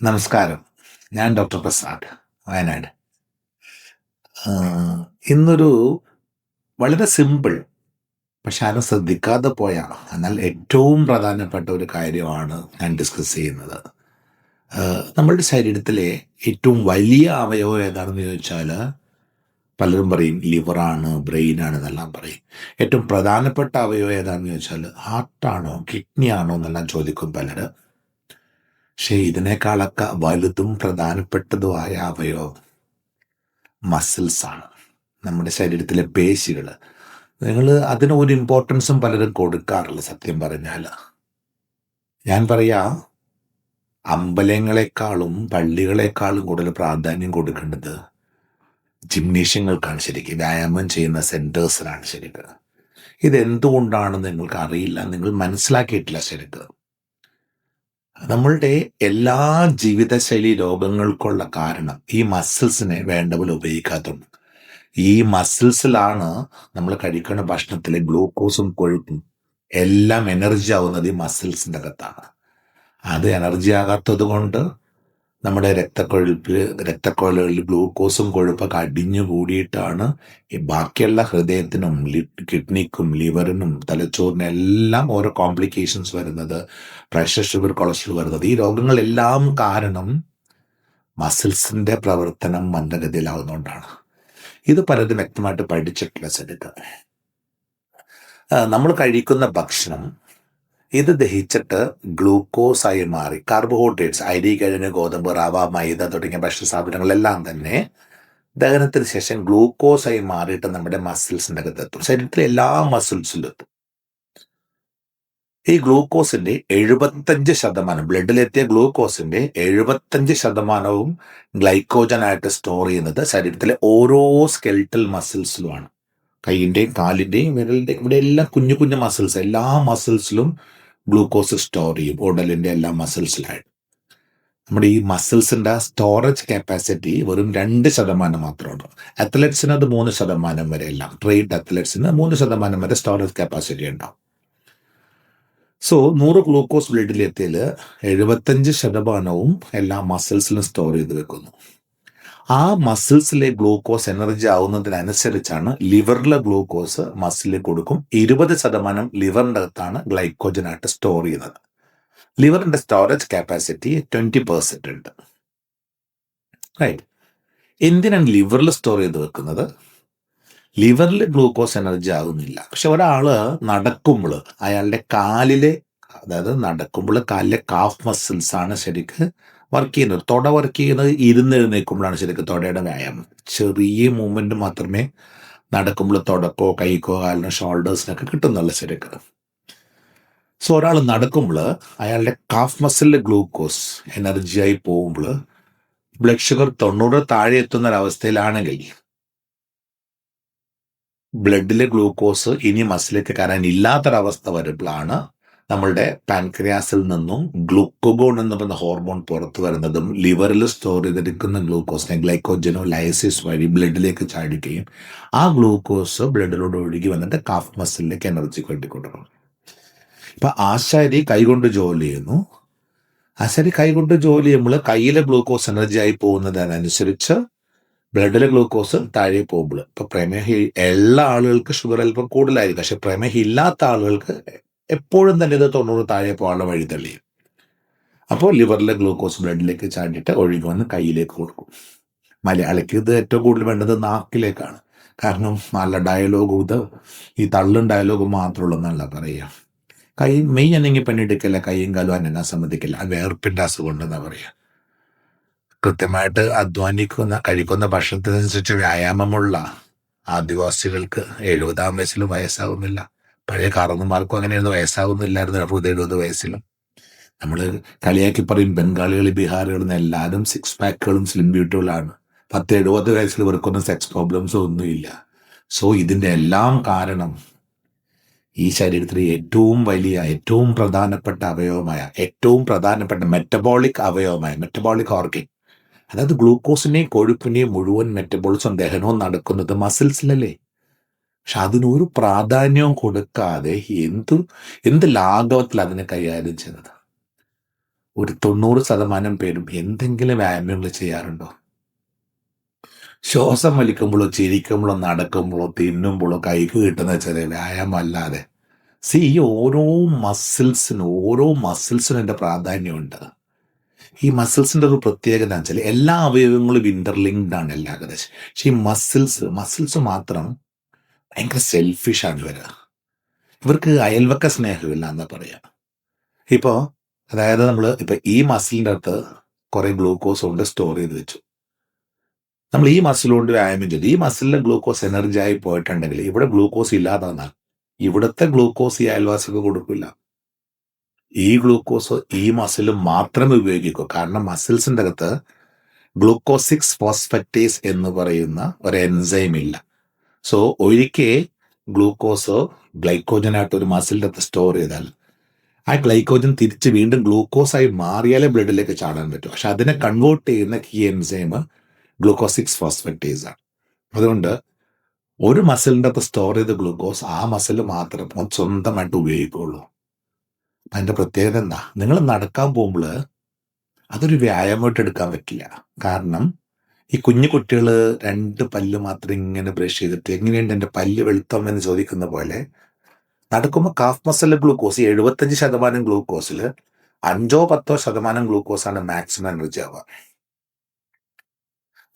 നമസ്കാരം. ഞാൻ ഡോക്ടർ പ്രസാദ് വയനാട്. ഇന്നൊരു വളരെ സിമ്പിൾ പക്ഷെ ആരും ശ്രദ്ധിക്കാതെ പോയ എന്നാൽ ഏറ്റവും പ്രധാനപ്പെട്ട ഒരു കാര്യമാണ് ഞാൻ ഡിസ്കസ് ചെയ്യുന്നത്. നമ്മളുടെ ശരീരത്തിലെ ഏറ്റവും വലിയ അവയവം ഏതാണെന്ന് ചോദിച്ചാൽ പലരും പറയും ലിവറാണ് ബ്രെയിനാണ് എന്നെല്ലാം പറയും. ഏറ്റവും പ്രധാനപ്പെട്ട അവയവം ഏതാണെന്ന് ചോദിച്ചാൽ ഹാർട്ടാണോ കിഡ്നി ആണോ എന്നെല്ലാം ചോദിക്കും പലരും. പക്ഷേ ഇതിനേക്കാളൊക്കെ വലുതും പ്രധാനപ്പെട്ടതുമായ അവയവം മസിൽസ് ആണ്. നമ്മുടെ ശരീരത്തിലെ പേശികൾ നിങ്ങൾ അതിന് ഒരു ഇമ്പോർട്ടൻസും പലരും കൊടുക്കാറില്ല സത്യം പറഞ്ഞാൽ. ഞാൻ പറയാ അമ്പലങ്ങളെക്കാളും പള്ളികളെക്കാളും കൂടുതൽ പ്രാധാന്യം കൊടുക്കേണ്ടത് ജിംനേഷ്യങ്ങൾക്കാണ് ശരിക്കും. വ്യായാമം ചെയ്യുന്ന സെന്റേഴ്സിനാണ് ശരിക്കും. ഇതെന്തുകൊണ്ടാണെന്ന് നിങ്ങൾക്ക് അറിയില്ല നിങ്ങൾ മനസ്സിലാക്കിയിട്ടില്ല ശരിക്കും. നമ്മളുടെ എല്ലാ ജീവിതശൈലി രോഗങ്ങൾക്കുള്ള കാരണം ഈ മസിൽസിനെ വേണ്ട പോലെ ഉപയോഗിക്കാത്തുണ്ട് ഈ മസിൽസിലാണ് നമ്മൾ കഴിക്കുന്ന ഭക്ഷണത്തിലെ ഗ്ലൂക്കോസും കൊഴുപ്പും എല്ലാം എനർജി ആവുന്നത് ഈ മസിൽസിന്റെ അകത്താണ്. അത് എനർജി ആകാത്തത് കൊണ്ട് നമ്മുടെ രക്തക്കൊഴുപ്പിൽ രക്തക്കൊഴലുകളിൽ ഗ്ലൂക്കോസും കൊഴുപ്പൊക്കെ അടിഞ്ഞു കൂടിയിട്ടാണ് ഈ ബാക്കിയുള്ള ഹൃദയത്തിനും കിഡ്നിക്കും ലിവറിനും തലച്ചോറിനും എല്ലാം ഓരോ കോംപ്ലിക്കേഷൻസ് വരുന്നത് പ്രഷർ ഷുഗർ കൊളസ്ട്രോൾ വരുന്നത്. ഈ രോഗങ്ങളെല്ലാം കാരണം മസിൽസിന്റെ പ്രവർത്തനം മന്ദഗതിയിലാവുന്നതുകൊണ്ടാണ് ഇത് പലരും വ്യക്തമായിട്ട് പഠിച്ചിട്ടുള്ള സെടുക്ക നമ്മൾ കഴിക്കുന്ന ഭക്ഷണം ഇത് ദഹിച്ചിട്ട് ഗ്ലൂക്കോസ് ആയി മാറി. കാർബോഹൈഡ്രേറ്റ്സ് അരി കിഴങ്ങ് ഗോതമ്പ് റവ മൈദ തുടങ്ങിയ ഭക്ഷ്യസാധനങ്ങളെല്ലാം തന്നെ ദഹനത്തിന് ശേഷം ഗ്ലൂക്കോസ് ആയി മാറിയിട്ട് നമ്മുടെ മസിൽസിന്റെ അകത്തെത്തും ശരീരത്തിലെ എല്ലാ മസിൽസിലും എത്തും. ഈ ഗ്ലൂക്കോസിന്റെ എഴുപത്തഞ്ച് ശതമാനം ബ്ലഡിലെത്തിയ ഗ്ലൂക്കോസിന്റെ എഴുപത്തഞ്ച് ശതമാനവും ഗ്ലൈക്കോജനായിട്ട് സ്റ്റോർ ചെയ്യുന്നത് ശരീരത്തിലെ ഓരോ സ്കെൽറ്റൽ മസിൽസിലുമാണ് കൈയിന്റെയും കാലിന്റെയും വിരലിന്റെയും ഇവിടെ എല്ലാം കുഞ്ഞു കുഞ്ഞു മസിൽസ് എല്ലാ മസിൽസിലും ഗ്ലൂക്കോസ് സ്റ്റോർ ചെയ്യും ഉടലിന്റെ എല്ലാ മസിൽസിലായിട്ട്. നമ്മുടെ ഈ മസിൽസിന്റെ ആ സ്റ്റോറേജ് കപ്പാസിറ്റി വെറും രണ്ട് ശതമാനം മാത്രമാണ് അത്ലറ്റ്സിന് അത് മൂന്ന് ശതമാനം വരെ എല്ലാം. ട്രെയിൻഡ് അത്ലറ്റ്സിന് മൂന്ന് ശതമാനം വരെ സ്റ്റോറേജ് കപ്പാസിറ്റി ഉണ്ടാവും. സോ നൂറ് ഗ്ലൂക്കോസ് ബ്ലഡിലെത്തിയാൽ എഴുപത്തഞ്ച് ശതമാനവും എല്ലാ മസിൽസിലും സ്റ്റോർ ചെയ്ത് വെക്കുന്നു. ആ മസിൽസിലെ ഗ്ലൂക്കോസ് എനർജി ആവുന്നതിനനുസരിച്ചാണ് ലിവറിലെ ഗ്ലൂക്കോസ് മസിലിൽ കൊടുക്കും. ഇരുപത് ശതമാനം ലിവറിന്റെ അകത്താണ് ഗ്ലൈക്കോജനായിട്ട് സ്റ്റോർ ചെയ്യുന്നത്. ലിവറിന്റെ സ്റ്റോറേജ് കപ്പാസിറ്റി ട്വന്റി പെർസെന്റ് ഉണ്ട്. റൈറ്റ് എന്തിനാണ് ലിവറിൽ സ്റ്റോർ ചെയ്ത് വെക്കുന്നത്? ലിവറിൽ ഗ്ലൂക്കോസ് എനർജി ആകുന്നില്ല പക്ഷെ ഒരാൾ നടക്കുമ്പോൾ അയാളുടെ കാലിലെ അതായത് നടക്കുമ്പോൾ കാലിലെ കാഫ് മസിൽസ് ആണ് ശരിക്ക് വർക്ക് ചെയ്യുന്നത്. തൊട വർക്ക് ചെയ്യുന്നത് ഇരുന്നെഴുന്നേൽക്കുമ്പോഴാണ് ശരിക്കും തൊടയുടെ വ്യായാമം. ചെറിയ മൂവ്മെന്റ് മാത്രമേ നടക്കുമ്പോൾ തുടക്കോ കൈക്കോ കാലിനോ ഷോൾഡേഴ്സിനൊക്കെ കിട്ടുന്നുള്ളൂ ശരിക്കും. സോ ഒരാൾ നടക്കുമ്പോൾ അയാളുടെ കാഫ് മസിലിലെ ഗ്ലൂക്കോസ് എനർജിയായി പോകുമ്പോൾ ബ്ലഡ് ഷുഗർ തൊണ്ണൂറ് താഴെ എത്തുന്ന ഒരവസ്ഥയിലാണെങ്കിൽ ബ്ലഡിലെ ഗ്ലൂക്കോസ് ഇനി മസിലേക്ക് കയറാൻ ഇല്ലാത്തൊരവസ്ഥ വരുമ്പോഴാണ് നമ്മളുടെ പാൻക്രിയാസിൽ നിന്നും ഗ്ലൂക്കോഗോൺ എന്ന് പറയുന്ന ഹോർമോൺ പുറത്തു വരുന്നതും ലിവറിൽ സ്റ്റോർ ചെയ്തെടുക്കുന്ന ഗ്ലൂക്കോസിനെ ഗ്ലൈക്കോജനോ ലൈസിസ് വഴി ബ്ലഡിലേക്ക് ചാടിക്കുകയും ആ ഗ്ലൂക്കോസ് ബ്ലഡിലൂടെ ഒഴുകി വന്നിട്ട് കാഫ് മസിലിലേക്ക് എനർജി കൊണ്ടിക്കൊണ്ടിരുന്നു ഇപ്പം ആശാരി കൈകൊണ്ട് ജോലി ചെയ്യുന്നു. ആശാരി കൈകൊണ്ട് ജോലി ചെയ്യുമ്പോൾ കയ്യിലെ ഗ്ലൂക്കോസ് എനർജി ആയി പോകുന്നതിനനുസരിച്ച് ബ്ലഡിലെ ഗ്ലൂക്കോസ് താഴെ പോകുമ്പോൾ ഇപ്പൊ പ്രമേഹ എല്ലാ ആളുകൾക്ക് ഷുഗർ അല്പം കൂടുതലായിരിക്കും. പക്ഷെ പ്രമേഹ ഇല്ലാത്ത ആളുകൾക്ക് എപ്പോഴും തന്നെ ഇത് തൊണ്ണൂറ് താഴെ പോകാനുള്ള വഴി തെളിയും അപ്പോൾ ലിവറിലെ ഗ്ലൂക്കോസ് ബ്ലഡിലേക്ക് ചാടിയിട്ട് ഒഴുകി വന്ന് കയ്യിലേക്ക് കൊടുക്കും. മലയാളിക്ക് ഇത് ഏറ്റവും കൂടുതൽ വേണ്ടത് നാക്കിലേക്കാണ്. കാരണം നല്ല ഡയലോഗും ഇത് ഈ തള്ളും ഡയലോഗും മാത്രമുള്ളതെന്നല്ല പറയുക. കൈ മെയ് അനങ്ങി പണിയെടുക്കില്ല കൈയും കാലും അനങ്ങാൻ സമ്മതിക്കില്ല. വേർപ്പിന്റെ അസുഖം ഉണ്ടെന്നാ പറയുക. കൃത്യമായിട്ട് അധ്വാനിക്കുന്ന കഴിക്കുന്ന ഭക്ഷണത്തിനനുസരിച്ച് വ്യായാമമുള്ള ആദിവാസികൾക്ക് എഴുപതാം വയസ്സിലും വയസ്സാകുന്നില്ല പഴയ കാരണന്മാർക്കും അങ്ങനെയൊന്നും വയസ്സാകുന്നില്ലായിരുന്നു അറുപത് എഴുപത് വയസ്സിലും. നമ്മൾ കളിയാക്കി പറയും ബംഗാളികൾ ബീഹാറുകൾ എല്ലാവരും സിക്സ് പാക്കുകളും സ്ലിം ബ്യൂട്ടികളാണ് പത്ത് എഴുപത് വയസ്സിൽ ഇവർക്കൊന്നും സെക്സ് പ്രോബ്ലംസോ ഒന്നുമില്ല സോ ഇതിന്റെ എല്ലാം കാരണം ഈ ശരീരത്തിലെ ഏറ്റവും വലിയ ഏറ്റവും പ്രധാനപ്പെട്ട അവയവമായ ഏറ്റവും പ്രധാനപ്പെട്ട മെറ്റബോളിക് അവയവമായ മെറ്റബോളിക് ഓർഗൻ അതായത് ഗ്ലൂക്കോസിനെയും കൊഴുപ്പിനെയും മുഴുവൻ മെറ്റബോളിസം ദഹനവും നടക്കുന്നത് മസിൽസിലല്ലേ പക്ഷെ അതിനൊരു പ്രാധാന്യവും കൊടുക്കാതെ എന്ത് എന്ത് ലാഘവത്തിൽ അതിനെ കൈകാര്യം ചെയ്തത് ഒരു തൊണ്ണൂറ് ശതമാനം പേരും എന്തെങ്കിലും വ്യായാമങ്ങൾ ചെയ്യാറുണ്ടോ? ശ്വാസം വലിക്കുമ്പോഴോ ചിരിക്കുമ്പോഴോ നടക്കുമ്പോഴോ തിന്നുമ്പോഴോ കൈക്ക് കിട്ടുന്ന ചെറിയ വ്യായാമം അല്ലാതെ സി ഈ ഓരോ മസിൽസിനും ഓരോ മസിൽസിനും എന്റെ പ്രാധാന്യമുണ്ട്. ഈ മസിൽസിന്റെ ഒരു പ്രത്യേകത എന്ന് വെച്ചാൽ എല്ലാ അവയവങ്ങളും ഇന്റർലിങ്ക്ഡ് ആണ് എല്ലാ ഏകദേശം പക്ഷേ ഈ മസിൽസ് മസിൽസ് മാത്രം ഭയങ്കര സെൽഫിഷാണ് ഇവർ ഇവർക്ക് അയൽവക്ക സ്നേഹമില്ല എന്നാ പറയാ. ഇപ്പോൾ അതായത് നമ്മൾ ഇപ്പൊ ഈ മസിലിന്റെ അടുത്ത് കുറേ ഗ്ലൂക്കോസ് കൊണ്ട് സ്റ്റോർ ചെയ്ത് വെച്ചു. നമ്മൾ ഈ മസിൽ കൊണ്ട് വ്യായാമം ചെയ്തു. ഈ മസിലിലെ ഗ്ലൂക്കോസ് എനർജി ആയി പോയിട്ടുണ്ടെങ്കിൽ ഇവിടെ ഗ്ലൂക്കോസ് ഇല്ലാതാന്നാൽ ഇവിടുത്തെ ഗ്ലൂക്കോസ് ഈ അയൽവാസിക്ക് കൊടുക്കില്ല. ഈ ഗ്ലൂക്കോസ് ഈ മസിൽ മാത്രമേ ഉപയോഗിക്കൂ. കാരണം മസിൽസിന്റെ അകത്ത് ഗ്ലൂക്കോസിക്സ് ഫോസ്ഫറ്റേസ് എന്ന് പറയുന്ന ഒരു എൻസൈം ഇല്ല. സോ ഒരിക്കൽ ഗ്ലൂക്കോസോ ഗ്ലൈക്കോജനായിട്ട് ഒരു മസിലിന്റെ അകത്ത് സ്റ്റോർ ചെയ്താൽ ആ ഗ്ലൈക്കോജൻ തിരിച്ച് വീണ്ടും ഗ്ലൂക്കോസായി മാറിയാലേ ബ്ലഡിലേക്ക് ചാടാൻ പറ്റും. പക്ഷെ അതിനെ കൺവേർട്ട് ചെയ്യുന്ന കീ എൻസൈം ഗ്ലൂക്കോസിക്സ് ഫോസ്ഫറ്റേസ് ആണ്. അതുകൊണ്ട് ഒരു മസിലിന്റെ അകത്ത് സ്റ്റോർ ചെയ്ത ഗ്ലൂക്കോസ് ആ മസിൽ മാത്രം സ്വന്തമായിട്ട് ഉപയോഗിക്കുള്ളൂ അതിന്റെ പ്രത്യേകത എന്താ? നിങ്ങൾ നടക്കാൻ പോകുമ്പോൾ അതൊരു വ്യായാമമായിട്ട് എടുക്കാൻ പറ്റില്ല. കാരണം ഈ കുഞ്ഞു കുട്ടികൾ രണ്ട് പല്ല് മാത്രം ഇങ്ങനെ ബ്രഷ് ചെയ്തിട്ട് എങ്ങനെയുണ്ട് എന്റെ പല്ല് വെളുത്തം എന്ന് ചോദിക്കുന്ന പോലെ നടക്കുമ്പോൾ കാഫ് മസൽ ഗ്ലൂക്കോസ് എഴുപത്തഞ്ച് ശതമാനം ഗ്ലൂക്കോസിൽ അഞ്ചോ പത്തോ ശതമാനം ഗ്ലൂക്കോസാണ് മാക്സിമം എനർജി ആവുക.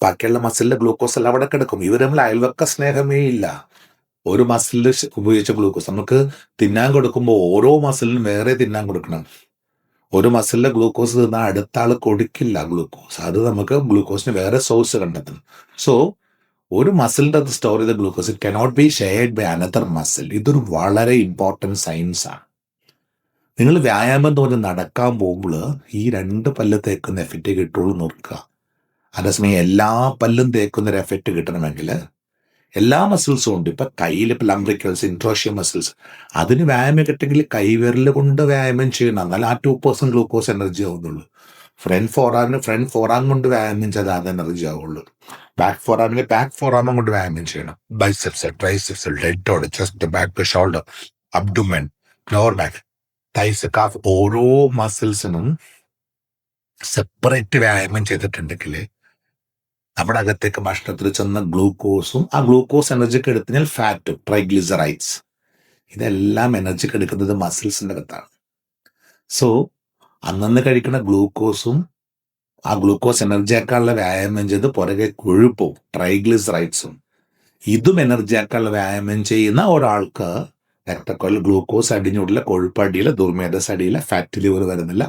ബാക്കിയുള്ള മസിലിലെ ഗ്ലൂക്കോസ് എല്ലാം അവിടെ കിടക്കും. ഇവർ തമ്മിൽ അയൽവക്ക സ്നേഹമേ ഇല്ല. ഒരു മസിലിൽ ഉപയോഗിച്ച ഗ്ലൂക്കോസ് നമുക്ക് തിന്നാൻ കൊടുക്കുമ്പോൾ ഓരോ മസിലിനും വേറെ തിന്നാൻ കൊടുക്കണം. ഒരു മസിലിലെ ഗ്ലൂക്കോസ് തിന്നാൽ അടുത്ത ആൾ കൊടുക്കില്ല ഗ്ലൂക്കോസ് അത് നമുക്ക് ഗ്ലൂക്കോസിന് വേറെ സോഴ്സ് കണ്ടെത്തും. സോ ഒരു മസിലിന്റെ അത് സ്റ്റോർ ചെയ്ത glucose it cannot be shared by another muscle ഇതൊരു വളരെ ഇമ്പോർട്ടന്റ് സയൻസ് ആണ്. നിങ്ങൾ വ്യായാമം തോന്നി നടക്കാൻ പോകുമ്പോൾ ഈ രണ്ട് പല്ല് തേക്കുന്ന എഫക്റ്റ് കിട്ടുള്ളൂ നോക്കുക അതേസമയം എല്ലാ പല്ലും തേക്കുന്ന ഒരു എഫക്റ്റ് കിട്ടണമെങ്കിൽ എല്ലാ മസിൽസും ഉണ്ട്. ഇപ്പം കയ്യിൽ ഇപ്പം ലംബ്രിക്കൽസ് ഇൻട്രോഷ്യൽ മസിൽസ് അതിന് വ്യായാമം കിട്ടെങ്കിൽ കൈവിരൽ കൊണ്ട് വ്യായാമം ചെയ്യണം. എന്നാൽ ആ ടു പേഴ്സന്റ് ഗ്ലൂക്കോസ് എനർജി ആവുന്നുള്ളൂ. ഫ്രണ്ട് ഫോറാമിന് ഫ്രണ്ട് ഫോറാം കൊണ്ട് വ്യായാമം ചെയ്താൽ അത് എനർജി ആവുള്ളൂ. ബാക്ക് ഫോറാമിന് ബാക്ക് ഫോറാമം കൊണ്ട് വ്യായാമം ചെയ്യണം. Biceps triceps ഡെഡോട് chest back shoulder abdomen lower back thighs calf ഓരോ മസിൽസിനും സെപ്പറേറ്റ് വ്യായാമം ചെയ്തിട്ടുണ്ടെങ്കിൽ നമ്മുടെ അകത്തേക്ക് ഭക്ഷണത്തിൽ ചെന്ന ഗ്ലൂക്കോസും ആ ഗ്ലൂക്കോസ് എനർജിക്ക് എടുത്തുകഴിഞ്ഞാൽ ഫാറ്റും ട്രൈഗ്ലിസറൈറ്റ്സ് ഇതെല്ലാം എനർജിക്ക് എടുക്കുന്നത് മസിൽസിന്റെ അകത്താണ്. സോ അന്നന്ന് കഴിക്കുന്ന ഗ്ലൂക്കോസും ആ ഗ്ലൂക്കോസ് എനർജി ആക്കാനുള്ള വ്യായാമം ചെയ്ത് പുറകെ കൊഴുപ്പും ട്രൈഗ്ലിസറൈറ്റ്സും ഇതും എനർജി ആക്കാനുള്ള വ്യായാമം ചെയ്യുന്ന ഒരാൾക്ക് രക്തക്കൊല്ല ഗ്ലൂക്കോസ് അടിഞ്ഞുള്ള കൊഴുപ്പടിയില്ല ദുർമേധസ് അടിയില്ല ഫാറ്റ് ലിവർ വരുന്നില്ല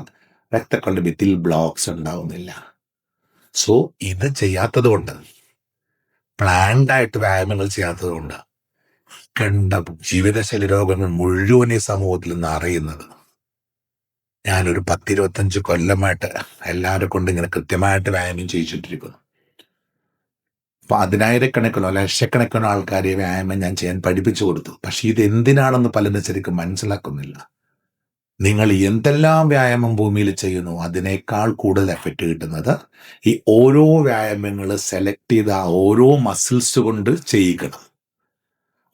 രക്തക്കൊല്ല ഭിത്തിയിൽ ബ്ലോക്സ് ഉണ്ടാവുന്നില്ല. സോ ഇത് ചെയ്യാത്തത് കൊണ്ട് പ്ലാൻഡ് ആയിട്ട് വ്യായാമങ്ങൾ ചെയ്യാത്തത് കൊണ്ട് കണ്ട ജീവിതശൈലി രോഗങ്ങൾ മുഴുവൻ ഈ സമൂഹത്തിൽ നിന്ന് അറിയുന്നത്. ഞാനൊരു പത്തിരുപത്തഞ്ച് കൊല്ലമായിട്ട് എല്ലാവരെ കൊണ്ട് ഇങ്ങനെ കൃത്യമായിട്ട് വ്യായാമം ചെയ്യിച്ചിട്ടിരിക്കുന്നു. അപ്പൊ അതിനായിരക്കണക്കിനോ ലക്ഷക്കണക്കിനോ ആൾക്കാരെ വ്യായാമം ഞാൻ ചെയ്യാൻ പഠിപ്പിച്ചു കൊടുത്തു. പക്ഷെ ഇത് എന്തിനാണെന്ന് പലരും ശരിക്കും മനസ്സിലാക്കുന്നില്ല. നിങ്ങൾ എന്തെല്ലാം വ്യായാമം ഭൂമിയിൽ ചെയ്യുന്നു അതിനേക്കാൾ കൂടുതൽ എഫക്റ്റ് കിട്ടുന്നത് ഈ ഓരോ വ്യായാമങ്ങൾ സെലക്ട് ചെയ്ത ഓരോ മസിൽസ് കൊണ്ട് ചെയ്യിക്കണം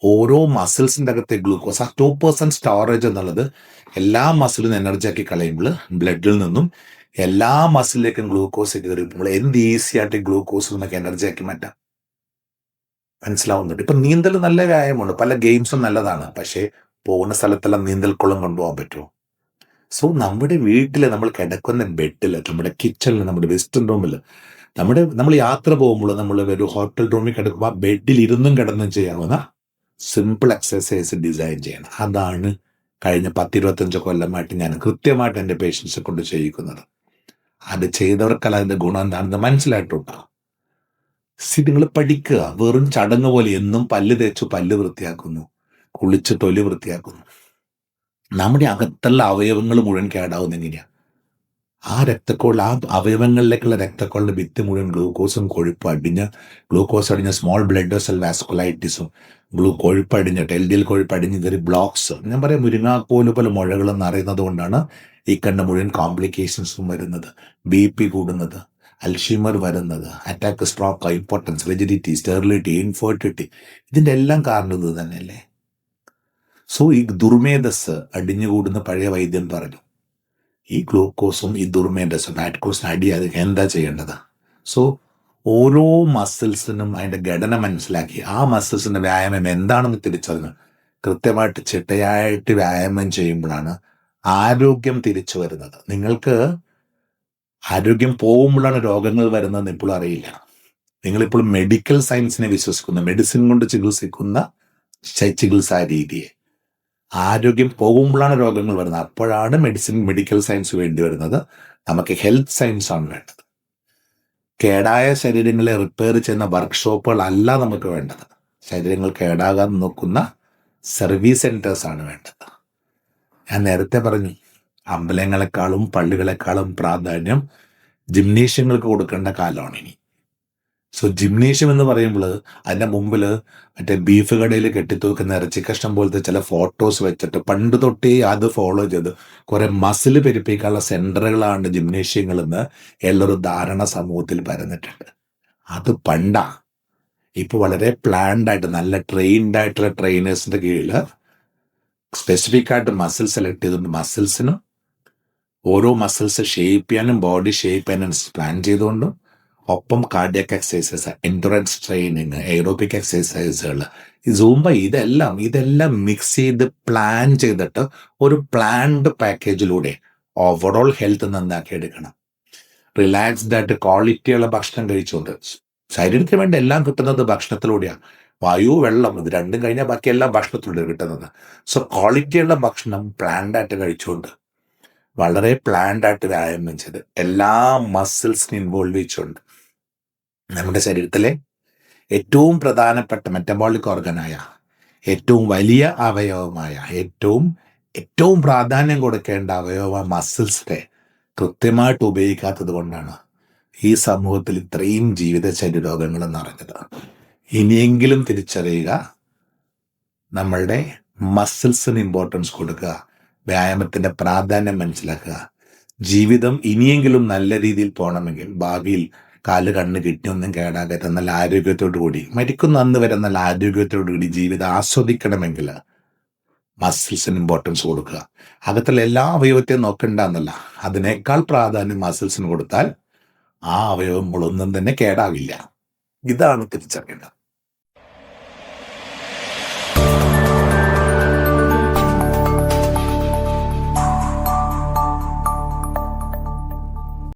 ഓരോ മസിൽസിന്റെ അകത്തെ ഗ്ലൂക്കോസ് ആ ടു പേഴ്സന്റ് സ്റ്റോറേജ് എന്നുള്ളത് എല്ലാ മസിലും എനർജി ആക്കി കളയുമ്പോൾ ബ്ലഡിൽ നിന്നും എല്ലാ മസിലിലേക്കും ഗ്ലൂക്കോസ് കയറിയപ്പോൾ എന്ത് ഈസി ആയിട്ട് ഗ്ലൂക്കോസ് നമുക്ക് എനർജി ആക്കി മാറ്റാം. മനസ്സിലാവുന്നുണ്ട്? ഇപ്പം നീന്തൽ നല്ല വ്യായാമമുണ്ട് പല ഗെയിംസും നല്ലതാണ്. പക്ഷേ പോകുന്ന സ്ഥലത്തെല്ലാം നീന്തൽക്കുളം കൊണ്ടുപോകാൻ പറ്റുമോ? സോ നമ്മുടെ വീട്ടിൽ നമ്മൾ കിടക്കുന്ന ബെഡിൽ നമ്മുടെ കിച്ചണിൽ നമ്മുടെ വെസ്റ്റേൺ റൂമിൽ നമ്മുടെ നമ്മൾ യാത്ര പോകുമ്പോൾ നമ്മൾ ഒരു ഹോട്ടൽ റൂമിൽ കിടക്കുമ്പോൾ ആ ബെഡിൽ ഇരുന്നും കിടന്നും ചെയ്യാവുന്ന സിമ്പിൾ എക്സസൈസ് ഡിസൈൻ ചെയ്യണം. അതാണ് കഴിഞ്ഞ പത്തിരുപത്തഞ്ച് കൊല്ലമായിട്ട് ഞാൻ കൃത്യമായിട്ട് എന്റെ പേഷ്യൻസിനെ കൊണ്ട് ചെയ്യിക്കുന്നത്. അത് ചെയ്തവർക്കല്ല അതിന്റെ ഗുണം എന്താണെന്ന് മനസ്സിലായിട്ടുണ്ടാവും സി നിങ്ങൾ പഠിക്കുക. വെറും ചടങ്ങ് പോലെ എന്നും പല്ല് തേച്ചു പല്ല് വൃത്തിയാക്കുന്നു. കുളിച്ച് തൊലി വൃത്തിയാക്കുന്നു. നമ്മുടെ അകത്തുള്ള അവയവങ്ങൾ മുഴുവൻ കേടാവുന്ന എങ്ങനെയാണ് ആ രക്തക്കോൾ ആ അവയവങ്ങളിലേക്കുള്ള രക്തക്കോളിന്റെ ഭിത്തി മുഴുവൻ ഗ്ലൂക്കോസും കൊഴുപ്പ് അടിഞ്ഞ് ഗ്ലൂക്കോസ് അടിഞ്ഞ സ്മോൾ ബ്ലഡ് സെൽ വാസ്കുലൈറ്റിസും ഗ്ലൂ കൊഴുപ്പ് അടിഞ്ഞ് എൽ കൊഴുപ്പ് അടിഞ്ഞ് ഇതൊരു ബ്ലോക്സ് ഞാൻ പറയാം മുരിങ്ങാക്കോൽ പോലെ മുഴകളെന്ന് അറിയുന്നത് കൊണ്ടാണ് ഈ കണ്ട മുഴുവൻ കോംപ്ലിക്കേഷൻസും വരുന്നത്. ബി പി കൂടുന്നത് അൽഷിമർ വരുന്നത് അറ്റാക്ക് സ്ട്രോക്ക് ഇമ്പോർട്ടൻസ് വെജിഡിറ്റി സ്റ്റെറിലിറ്റി ഇൻഫെർട്ടിലിറ്റി ഇതിന്റെ എല്ലാം കാരണം ഇത് തന്നെയല്ലേ? സോ ഈ ദുർമേധസ് അടിഞ്ഞുകൂടുന്ന പഴയ വൈദ്യൻ പറഞ്ഞു ഈ ഗ്ലൂക്കോസും ഈ ദുർമേധസും ലാക്ടോസിന് അടിയാതെ എന്താ ചെയ്യേണ്ടത്? സോ ഓരോ മസിൽസിനും അതിന്റെ ഘടന മനസ്സിലാക്കി ആ മസിൽസിന്റെ വ്യായാമം എന്താണെന്ന് തിരിച്ചറിഞ്ഞ് കൃത്യമായിട്ട് ചിട്ടയായിട്ട് വ്യായാമം ചെയ്യുമ്പോഴാണ് ആരോഗ്യം തിരിച്ചു വരുന്നത്. നിങ്ങൾക്ക് ആരോഗ്യം പോകുമ്പോഴാണ് രോഗങ്ങൾ വരുന്നതെന്ന് ഇപ്പോഴും അറിയില്ല. നിങ്ങളിപ്പോൾ മെഡിക്കൽ സയൻസിനെ വിശ്വസിക്കുന്ന മെഡിസിൻ കൊണ്ട് ചികിത്സിക്കുന്ന ചികിത്സാ രീതിയെ. ആരോഗ്യം പോകുമ്പോഴാണ് രോഗങ്ങൾ വരുന്നത്. അപ്പോഴാണ് മെഡിസിൻ മെഡിക്കൽ സയൻസ് വേണ്ടി വരുന്നത്. നമുക്ക് ഹെൽത്ത് സയൻസ് ആണ് വേണ്ടത്. കേടായ ശരീരങ്ങളെ റിപ്പയർ ചെയ്യുന്ന വർക്ക്ഷോപ്പുകൾ അല്ല നമുക്ക് വേണ്ടത്. ശരീരങ്ങൾ കേടാകാൻ നോക്കുന്ന സർവീസ് സെന്റേഴ്സ് ആണ് വേണ്ടത്. ഞാൻ നേരത്തെ പറഞ്ഞു അമ്പലങ്ങളെക്കാളും പള്ളികളെക്കാളും പ്രാധാന്യം ജിംനേഷ്യങ്ങൾക്ക് കൊടുക്കേണ്ട കാലമാണ് ഇനി. സോ ജിംനേഷ്യം എന്ന് പറയുമ്പോൾ അതിന്റെ മുമ്പിൽ മറ്റേ ബീഫ് കടയിൽ കെട്ടിത്തൂക്കുന്ന ഇറച്ചി കഷ്ണം പോലത്തെ ചില ഫോട്ടോസ് വെച്ചിട്ട് പണ്ട് തൊട്ടേ അത് ഫോളോ ചെയ്ത് കുറെ മസിൽ പെരുപ്പിക്കാനുള്ള സെന്ററുകളാണ് ജിംനേഷ്യങ്ങളെന്ന് എല്ലാവരും ധാരണ സമൂഹത്തിൽ പരന്നിട്ടുണ്ട്. അത് പണ്ടാ. ഇപ്പോൾ വളരെ പ്ലാൻഡ് ആയിട്ട് നല്ല ട്രെയിൻഡ് ആയിട്ടുള്ള ട്രെയിനേഴ്സിന്റെ കീഴിൽ സ്പെസിഫിക് ആയിട്ട് മസിൽ സെലക്ട് ചെയ്തുകൊണ്ട് മസിൽസിനും ഓരോ മസിൽസ് ഷേപ്പ് ചെയ്യാനും ബോഡി ഷേപ്പ് ചെയ്യാനും പ്ലാൻ ചെയ്തുകൊണ്ടും ഒപ്പം cardiac exercises endurance training aerobic എക്സസൈസുകൾ സൂമ്പ ഇതെല്ലാം ഇതെല്ലാം മിക്സ് ചെയ്ത് പ്ലാൻ ചെയ്തിട്ട് ഒരു പ്ലാൻഡ് പാക്കേജിലൂടെ ഓവറോൾ ഹെൽത്ത് നന്നാക്കി എടുക്കണം റിലാക്സ്ഡ് ആയിട്ട് ക്വാളിറ്റിയുള്ള ഭക്ഷണം കഴിച്ചുകൊണ്ട് ശരീരത്തിന് വേണ്ടി എല്ലാം കിട്ടുന്നത് ഭക്ഷണത്തിലൂടെയാണ് വായു വെള്ളം ഇത് രണ്ടും കഴിഞ്ഞാൽ ബാക്കി എല്ലാം ഭക്ഷണത്തിലൂടെ കിട്ടുന്നത്. സോ ക്വാളിറ്റിയുള്ള ഭക്ഷണം പ്ലാൻഡായിട്ട് കഴിച്ചുകൊണ്ട് വളരെ പ്ലാൻഡായിട്ട് വ്യായാമം ചെയ്ത് എല്ലാ മസിൽസിനും ഇൻവോൾവ് ചെയ്തുകൊണ്ട് നമ്മുടെ ശരീരത്തിലെ ഏറ്റവും പ്രധാനപ്പെട്ട മെറ്റബോളിക് ഓർഗനായ ഏറ്റവും വലിയ അവയവമായ ഏറ്റവും ഏറ്റവും പ്രാധാന്യം കൊടുക്കേണ്ട അവയവ മസിൽസിനെ കൃത്യമായിട്ട് ഉപയോഗിക്കാത്തത് കൊണ്ടാണ് ഈ സമൂഹത്തിൽ ഇത്രയും ജീവിതശൈലി രോഗങ്ങൾ നിറഞ്ഞത്. ഇനിയെങ്കിലും തിരിച്ചറിയുക നമ്മളുടെ മസിൽസിന് ഇമ്പോർട്ടൻസ് കൊടുക്കുക വ്യായാമത്തിന്റെ പ്രാധാന്യം മനസ്സിലാക്കുക. ജീവിതം ഇനിയെങ്കിലും നല്ല രീതിയിൽ പോകണമെങ്കിൽ ഭാവിയിൽ കാൽ കണ്ണ് കിട്ടിയൊന്നും കേടാകാത്ത നല്ല ആരോഗ്യത്തോടു കൂടി. മരിക്കുന്ന അന്ന് വരെ നല്ല ആരോഗ്യത്തോടു കൂടി ജീവിതം ആസ്വദിക്കണമെങ്കിൽ മസിൽസിന് ഇമ്പോർട്ടൻസ് കൊടുക്കുക. അകത്തുള്ള എല്ലാ അവയവത്തെയും നോക്കണ്ട എന്നല്ല. അതിനേക്കാൾ പ്രാധാന്യം മസിൽസിന് കൊടുത്താൽ ആ അവയവം മുളൊന്നും തന്നെ കേടാകില്ല. ഇതാണ് തിരിച്ചറിയേണ്ടത്.